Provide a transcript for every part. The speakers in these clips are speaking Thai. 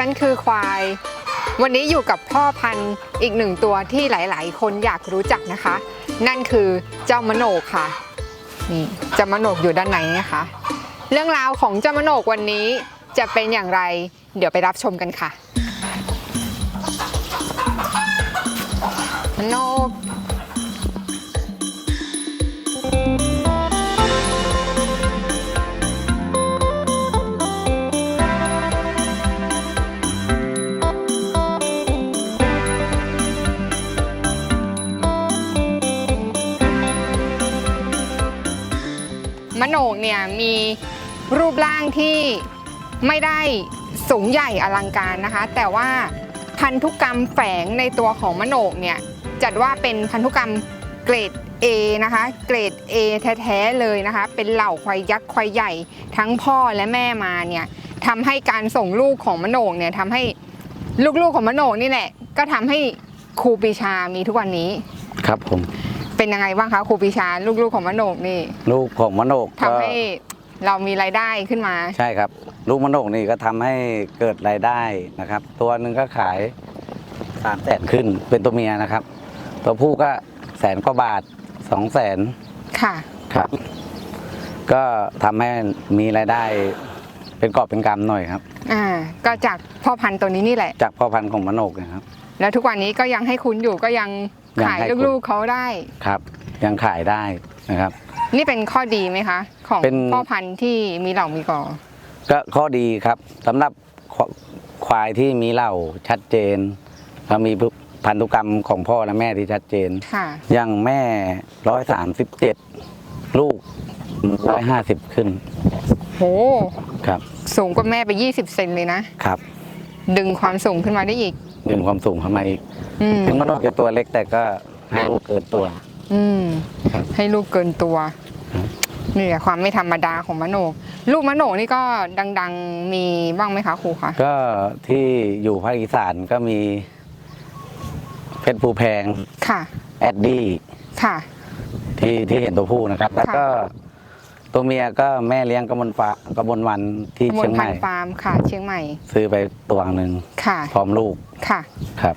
ฉันคือควาย วันนี้อยู่กับพ่อพันธุ์อีกหนึ่งตัวที่หลาย ๆ คนอยากรู้จักนะคะ นั่นคือเจ้ามโนกค่ะ นี่เจ้ามโนกอยู่ด้านในนะคะ เรื่องราวของเจ้ามโนกวันนี้จะเป็นอย่างไร เดี๋ยวไปรับชมกันค่ะมโนก มโนกเนี่ยมีรูปร่างที่ไม่ได้สูงใหญ่อลังการนะคะ แต่ว่าพันธุกรรมแฝงในตัวของมโนกเนี่ยจัดว่าเป็นพันธุกรรมเกรด A นะคะ เกรด A แท้ๆเลยนะคะ เป็นเหล่าควายยักษ์ควายใหญ่ทั้งพ่อและแม่มาเนี่ยทำให้การส่งลูกของมโนกเนี่ยทำให้ลูกๆของมโนกนี่แหละก็ทำให้ครูปีชามีทุกวันนี้ ครับผม เป็นยังไงบ้างคะครูปรีชาลูกๆของมโนกนี่ลูกของมโนกทำก็ให้เรามีรายได้ขึ้นมา ใช่ครับ ลูกมโนกนี่ก็ทำให้เกิดรายได้นะครับ ตัวหนึ่งก็ขายสามแสนขึ้นเป็นตัวเมียนะครับ ตัวผู้ก็แสนกว่าบาทสองแสนค่ะ ครับ ก็ทำให้มีรายได้ เป็นกอบเป็นกำหน่อยครับ อ่า ก็จากพ่อพันธุ์ตัวนี้นี่แหละ จากพ่อพันธุ์ของมโนกนะครับ แล้วทุกวันนี้ก็ยังให้คุณอยู่ก็ยังยัง ขายให้คุณลูกๆเขาได้ ครับ ยังขายได้นะครับ นี่เป็นข้อดีไหมคะ ของเป็น พ่อพันธุ์ที่มีเหล่ามีกอ ก็ข้อดีครับสำหรับควควายที่มีเหล่าชัดเจนแล้วมีพันธุกรรมของพ่อและแม่ที่ชัดเจน ค่ะ อย่างแม่ร้อยสามสิบเจ็ดลูกร้อยห้าสิบขึ้นโห ครับสูงกว่าแม่ไป 20 เซนเลยนะ ครับ ดึงความสูงขึ้นมาได้อีก ดึงความสูงเข้ามาอีกอืมถึงมันจะตัวเล็กแต่ก็ให้ลูกเกินตัว อืมครับให้ลูกเกินตัวครับ นี่แหละความไม่ธรรมดาของมโนกลูกมโนกนี่ก็ดัง ๆ มีบ้างไหมคะครูคะก็ที่อยู่ภาคอีสานก็มีเพชรภูแพงค่ะ แอดดี้ค่ะ ที่ที่เห็นตัวผู้นะครับ แล้วก็ ตัวเมียก็แม่เลี้ยงกระมวลฟ้ากระมวลวันที่มเชีนยงใหพันม่ธุ์ฟาร์มค่ะ เชียงใหม่ ซื้อไปตัวหนึ่งค่ะพร้อมลูกค่ะครับ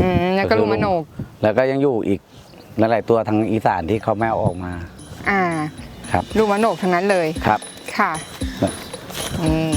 อืมแล้วก็ก็คือลูกมโนก แล้วก็ยังอยู่อีกหลายๆตัวทางอีสานที่เขาไม่เอาออกมา อ่า ครับ ลูกมโนกทั้งนั้นเลยครับ ค่ะครับอืม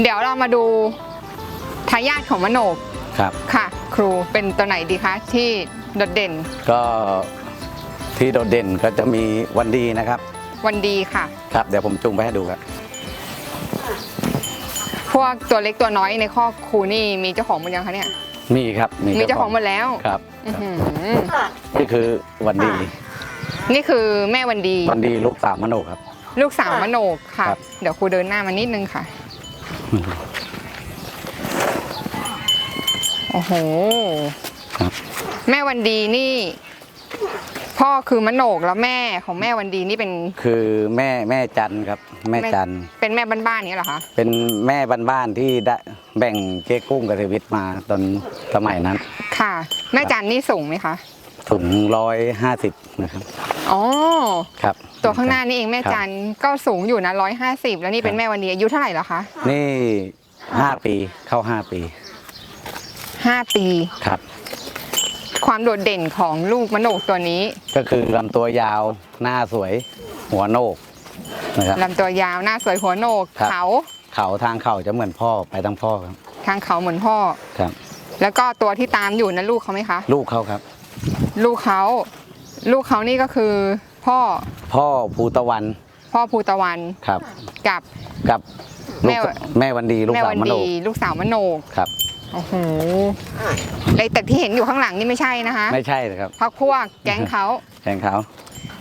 เดี๋ยวเรามาดูทายาทของมโนกครับ ค่ะ ครูเป็นตัวไหนดีคะที่โดดเด่นก็ที่โดดเด่นก็จะมีวันดีนะครับ วันดีค่ะ ครับเดี๋ยวผมจุงไปให้ดูครับ พวกตัวเล็กตัวน้อยในข้อกครูนี่มีเจ้าของหมดยังคะเนี่ย มีครับมีเจ้าของหมดแล้วครับอื้อหือนี่คือวันดีนี่คือแม่วันดี วันดีลูกสาวมโนครับ ลูกสาวมโนกค่ะ ครับ เดี๋ยวครูเดินหน้ามานิดนึงค่ะ โอ้โหครับแม่วันดีนี่ พ่อคือมโนกแล้วแม่ของแม่วันดีนี่เป็นคือแม่แม่จันครับ แม่แม่จันเป็นแม่บ้านๆนี้เหรอคะเป็นแม่บ้านๆที่ได้แบ่งเจ๊กุ้งกับเทวิตมาตอนสมัยนั้น ค่ะ แม่จันนี่สูงไหมคะ ถึงร้อยห้าสิบนะครับอ๋อครับ ตัวข้างหน้านี่เองแม่ครับจันก็สูงอยู่นะร้อยห้าสิบแล้วนี่เป็นครับแม่วันดีอายุเท่าไหร่แล้วคะนี่ห้าปีเข้าห้าปีห้าปีครับ ความโดดเด่นของลูกมโนกตัวนี้ ก็คือลำตัวยาวหน้าสวยหัวโหนกนะครับลำตัวยาวหน้าสวยหัวโหนกครับเขาเขาทางเขาจะเหมือนพ่อไปทางพ่อครับ ทางเขาเหมือนพ่อครับ แล้วก็ตัวที่ตามอยู่นั้นลูกเขาไหมคะ ลูกเขาครับ ลูกเขาลูกเขานี่ก็คือพ่อพ่อภูตะวันพ่อภูตะวันครับ กับกับลูกแม่แม่วันดีลูกแม่สาววันมโนดีลูกสาวมโนกครับ โอ้โหไอแต่ที่เห็นอยู่ข้างหลังนี่ไม่ใช่นะคะไม่ใช่เลยครับพักพวกแก๊งเขาแข่งเขา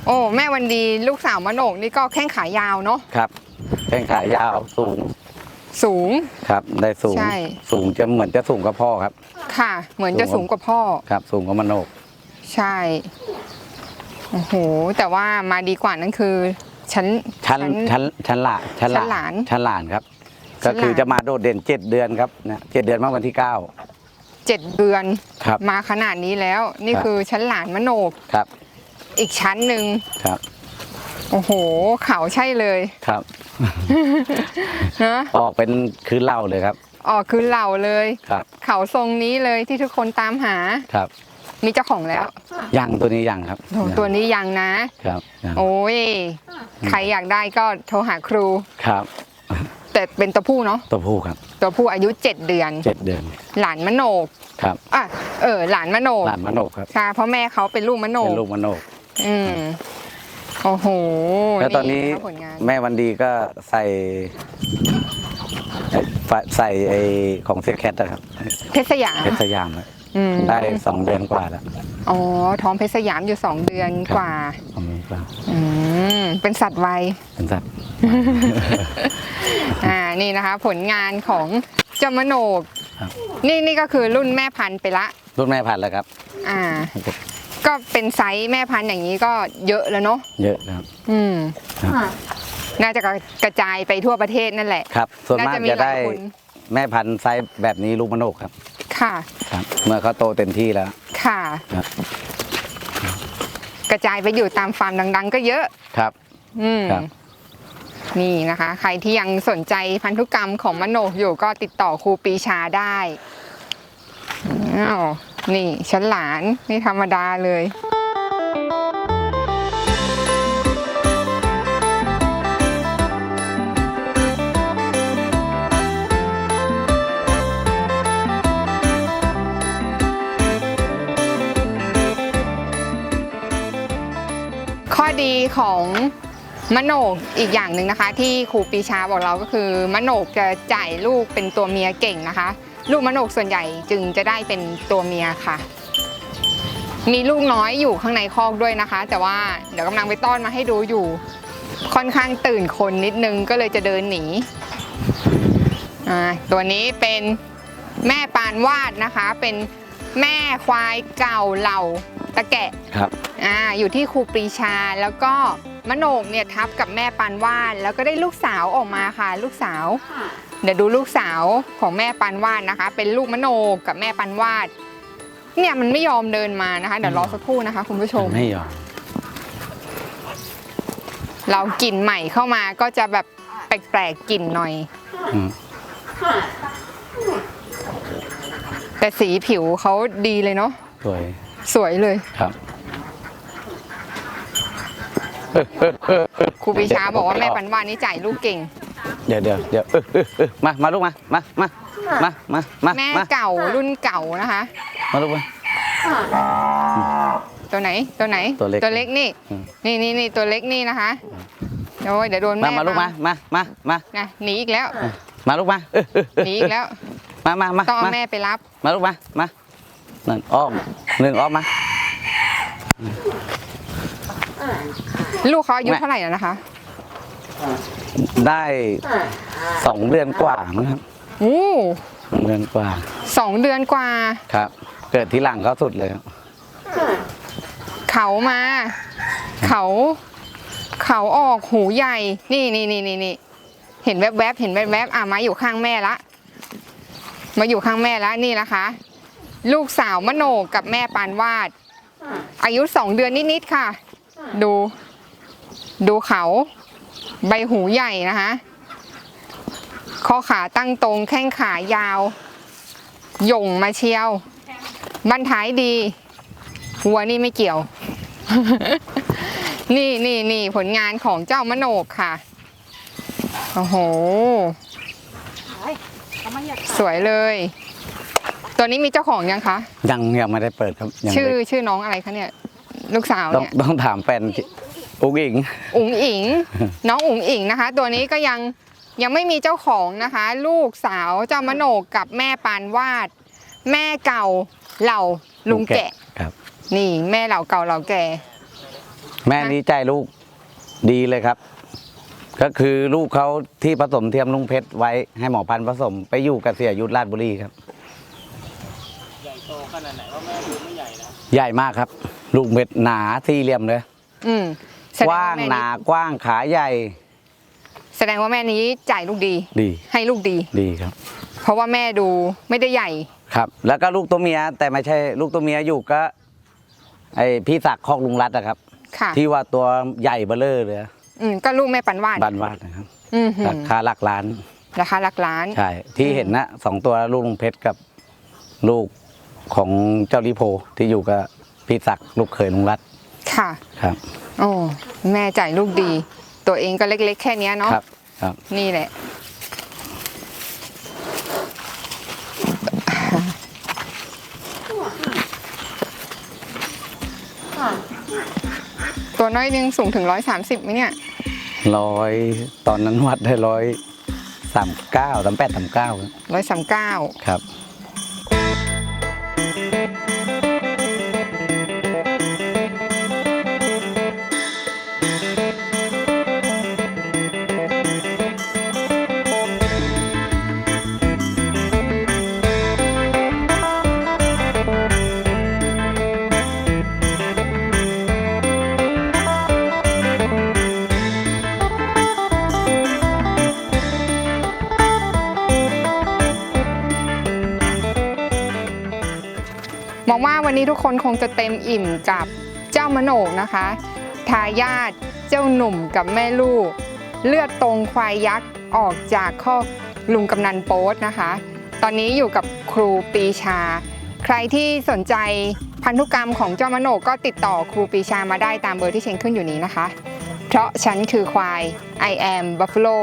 โอ้แม่วันดีลูกสาวมะโหนกนี่ก็แข้งขายาวเนาะครับ แข่งขายาวสูงสูง ครับ ได้สูงใช่ สูงจะเหมือนจะสูงกับพ่อครับ ค่ะ เหมือนจะสูงกว่าพ่อ ครับ สูงกว่ามโนก ใช่ โอ้โห แต่ว่ามาดีกว่านั่นคือฉันชั้นชั้นชั้นหลานชั้นชั้นหลานชั้นหลานครับ ชั้ก็นหลาน คือจะมาโดดเด่นเจ็ดเดือนครับนะเจ็ดเดือนเมื่อวันที่เก้า เจ็ดเดือน ครับ มาขนาดนี้แล้ว นี่ครับ คือชั้นหลานมโนกครับอีกชั้นหนึ่งครับโอ้โห เขาใช่เลยครับ ฮะออกเป็นคืนเหล่าเลยครับอ๋อคือเหล่าเลย ครับ เขาทรงนี้เลยที่ทุกคนตามหา ครับ มีเจ้าของแล้วยังตัวนี้ยังครับโอ้ตัวนี้ยังนะ ครับยังโอ้ยใครอยากได้ก็โทรหาครู ครับแต่เป็นตัวผู้เนาะตัวผู้ครับตัวผู้อายุ 7 เดือน เจ็ดเดือนหลานมโนกครับอะเออหลานมโนกหลานมโนกครับใช่เพราะแม่เขาเป็นลูกมโนเป็นกลูกมโนกอืมโอ้โหแล้วตอนนี้ะคะผลงานแม่วันดีก็ใส่ใส่ ใส่ไอของเซคแคทนะครับเพชรสยาม เพชรสยามแล้ว อืมได้สองเดือนกว่าแล้วอ๋อท้องเพชรสยามอยู่2เดือนครับกว่าสองเดือนกว่าอืมเป็นสัตว์วัยเป็นสัตว์ อ่านี่นะคะ ผลงานของเจ้ามโนกครับ นี่นี่ก็คือรุ่นแม่พันธุ์ไปละ รุ่นแม่พันธุ์แล้วครับ อ่า ก็เป็นไซส์แม่พันธุ์อย่างนี้ก็เยอะแล้วเนาะเยอะครับ อืม ครับ น่าจะกระจายไปทั่วประเทศนั่นแหละครับ ส่วนมากน่าจะมีจะได้หลายคนแม่พันธุ์ไซส์แบบนี้ลูกมโนกครับ ค่ะ ครับเมื่อเขาโตเต็มที่แล้ว ค่ะ ครับ กระจายไปอยู่ตามฟาร์มดัง ๆ ก็เยอะ ครับ อืมครับ นี่นะคะ ใครที่ยังสนใจพันธุกรรมของมโนกอยู่ก็ติดต่อครูปีชาได้อ้าวนี่ฉันหลานนี่ธรรมดาเลย ดีของมโนกอีกอย่างหนึ่งนะคะ ที่ครูปีชาบอกเราก็คือมโนกจะจ่ายลูกเป็นตัวเมียเก่งนะคะ ลูกมโนกส่วนใหญ่จึงจะได้เป็นตัวเมียค่ะ มีลูกน้อยอยู่ข้างในคอกด้วยนะคะ แต่ว่าเดี๋ยวกำลังไปต้อนมาให้ดูอยู่ ค่อนข้างตื่นคนนิดนึงก็เลยจะเดินหนีอ่าตัวนี้เป็นแม่ปานวาดนะคะ เป็นแม่ควายเก่าเหล่าตะแกะครับ อ่าอยู่ที่ครูปรีชาแล้วก็มโนกเนี่ยทับกับแม่ปานวาดแล้วก็ได้ลูกสาวออกมาค่ะ ลูกสาว เดี๋ยวดูลูกสาวของแม่ปานวาดนะคะ เป็นลูกมโนกกับแม่ปานวาด เนี่ยมันไม่ยอมเดินมานะคะ เดี๋ยวรอสักครู่นะคะ คุณผู้ชม ไม่ยอมเรากลิ่นใหม่เข้ามาก็จะแบบแปลกๆกลิ่นหน่อย อืมแต่สีผิวเขาดีเลยเนาะสวยสวยเลยครับ ครูปรีชาบอกว่าแม่ปานวาดนี่จ่ายลูกเก่ง เดี๋ยวเดี๋ยวเดี๋ยวเออเออเออมามาลูกมามามามามามาแม่มาเก่ารุ่นเก่านะคะ มาลูกมา ตัวไหนตัวไหนตัวเล็กตัวเล็กนี่ อืม นี่นี่นี่ตัวเล็กนี่นะคะโอ้ยเดี๋ยวโดนมาแม่มาลูกมามามามานะหนีอีกแล้วมาลูกมาเออเออเออหนีอีกแล้วมามามาต้องเอามาแม่ไปรับ มาลูกมามานั่นอ้อมหนึ่งอ้อมมา ลูกเขาอายุแม่เท่าไหร่แล้วนะคะได้สองเดือนกว่ามั้งครับโอ้สองเดือนกว่าสองเดือนกว่าครับ เกิดที่หลังเขาสุดเลยครับเขามา เขา เขาออกหูใหญ่ นี่นี่นี่นี่นี่เห็นแวบๆเห็นแวบๆอะมาอยู่ข้างแม่ละ มาอยู่ข้างแม่ละนี่นะคะ ลูกสาวมโนกับแม่ปานวาด อายุสองเดือนนิดๆค่ะ ดู ดูเขาใบหูใหญ่นะคะข้อขาตั้งตรงแข้งขายาว หย่งมาเชียว บันท้ายดี หัวนี่ไม่เกี่ยว นี่นี่นี่ผลงานของเจ้ามโนกค่ะ โอ้โห สวยเลย ตัวนี้มีเจ้าของยังคะ ยังยังไม่ได้เปิดครับยังชื่อเล็กชื่อน้องอะไรคะเนี่ย ลูกสาวต้องเนี่ย ต้องถามแฟน อุ้งอิงอุ๋งอิง น้องอุ๋งอิงนะคะ ตัวนี้ก็ยังยังไม่มีเจ้าของนะคะ ลูกสาวเจ้ามโนกกับแม่ปานวาด แม่เก่าเหล่าลุงแกะครับ นี่แม่เหล่าเก่าเหล่าแก่แม่นี้ใจลูกดีเลยครับ ก็คือลูกเขาที่ผสมเทียมลุงเพชรไว้ให้หมอพันธุ์ผสมไปอยู่กับเสียยุทธราชบุรีครับ ใหญ่โตขนาดไหนว่าแม่ดูไม่ใหญ่นะ ใหญ่มากครับ ลูกเม็ดหนาสี่เหลี่ยมเลย อืม แสกดว้างแม่หนากว้างขาใหญ่แสดงว่าแม่นี้จ่ายลูกดี ดีให้ลูกดี ดีครับ เพราะว่าแม่ดูไม่ได้ใหญ่ ครับ แล้วก็ลูกตัวเมียแต่ไม่ใช่ลูกตัวเมียอยู่ก็ไอพี่ศักดิ์คอกลุงรัตนะครับ ค่ะที่ว่าตัวใหญ่เบ้อเลอเลยอืมก็ลูกแม่ปันวาดบ้านวาดนะครับอืมหืราอคาหลักล้าน ราคาหลักล้าน ใช่ ที่เห็นนะสองตัวลูกลุงเพชรกับลูกของเจ้าลิโพที่อยู่กับพี่ศักดิ์ลูกเขยลุงรัต ค่ะ ครับโอ้แม่จ่ายลูกดี ตัวเองก็เล็ก ๆ แค่เนี้ยเนาะครับครับนี่แหละ ตัวน้อยหนึงสูงถึงร้อยสามสิบไหมเนี่ย ร้อยตอนนั้นวัดได้ร้อยสามเก้าสามแปดสามเก้าร้อยสามเก้าครับ วันนี้ทุกคนคงจะเต็มอิ่มกับเจ้ามโนนะคะ ทายาทเจ้าหนุ่มกับแม่ลูก เลือดตรงควายยักษ์ออกจากคอลุงกำนันโป๊ตนะคะ ตอนนี้อยู่กับครูปีชา ใครที่สนใจพันธุกรรมของเจ้ามโนกก็ติดต่อครูปีชามาได้ตามเบอร์ที่เชงขึ้นอยู่นี้นะคะ เพราะฉันคือควาย I am buffalo